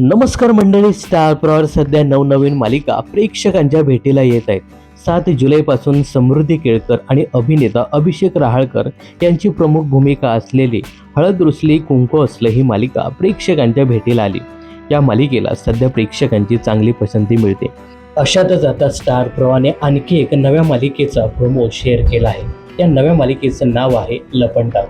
नमस्कार मंडळी स्टार प्रॉवर सध्या नवनवीन मालिका प्रेक्षकांच्या भेटीला येत आहेत. सात जुलैपासून समृद्धी केळकर आणि अभिनेता अभिषेक रहाळकर यांची प्रमुख भूमिका असलेली हळद रुसली कुंकू असलं ही मालिका प्रेक्षकांच्या भेटीला आली. या मालिकेला सध्या प्रेक्षकांची चांगली पसंती मिळते. अशातच आता स्टार प्रवाहाने आणखी एक नव्या मालिकेचा प्रोमो शेअर केला आहे. या नव्या मालिकेचं नाव आहे लपंडाव.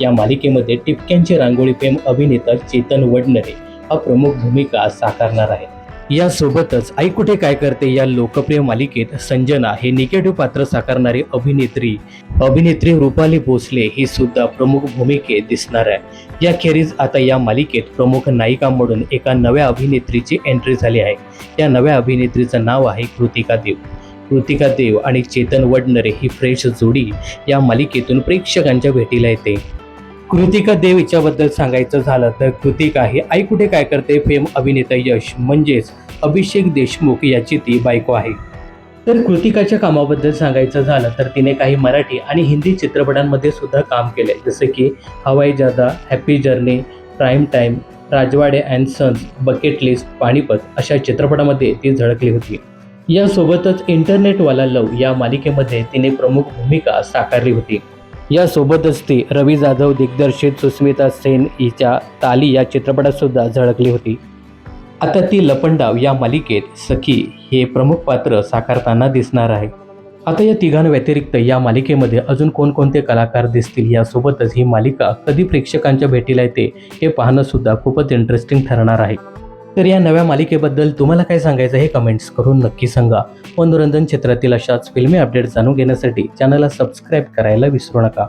या मालिकेमध्ये टिपक्यांची रांगोळी प्रेम अभिनेता चेतन वडनरे प्रमुख भूमिका साकारणार आहे. यासोबतच आई कुठे काय करते या लोकप्रिय मालिकेत संजना हे निगेटिव्ह पात्र साकारणारी अभिनेत्री अभिनेत्री रुपाली भोसले ही सुद्धा प्रमुख भूमिकेत दिसणार आहे. याखेरीज आता या मालिकेत प्रमुख नायिका म्हणून एका नव्या अभिनेत्रीची एंट्री झाली आहे. या नव्या अभिनेत्रीचं नाव आहे कृतिका देव. कृतिका देव आणि चेतन वडनरे ही फ्रेश जोडी या मालिकेतून प्रेक्षकांच्या भेटीला येते. कृतिका देव हिच्याबद्दल सांगायचं झालं तर कृतिका ही आई कुठे काय करते? फेम अभिनेता यश म्हणजेच अभिषेक देशमुख याची ती बायको आहे. तर कृतिकाच्या कामाबद्दल सांगायचं झालं तर तिने काही मराठी आणि हिंदी चित्रपटांमध्ये सुद्धा काम केले जसे की हवाई जादा happy journey prime time Rajwade and sons bucket list Panipat अशा चित्रपटामध्ये ती झळकली होती. यासोबतच इंटरनेटवाला लव या मालिकेमध्ये तिने प्रमुख भूमिका साकारली होती. यासोबतच ती रवी जाधव दिग्दर्शित सुस्मिता सेन हिच्या ताली या चित्रपटातसुद्धा झळकली होती. आता ती लपंडाव या मालिकेत सखी हे प्रमुख पात्र साकारताना दिसणार आहे. आता या तिघांव्यतिरिक्त या मालिकेमध्ये अजून कोणकोणते कलाकार दिसतील यासोबतच ही मालिका कधी प्रेक्षकांच्या भेटीला येते हे पाहणंसुद्धा खूपच इंटरेस्टिंग ठरणार आहे. तर या नव्या मालिकेबद्दल तुम्हाला काय सांगायचं हे कमेंट्स करून नक्की सांगा. मनोरंजन क्षेत्रातील अशाच फिल्मी अपडेट जाणून घेण्यासाठी चॅनलला सबस्क्राईब करायला विसरू नका.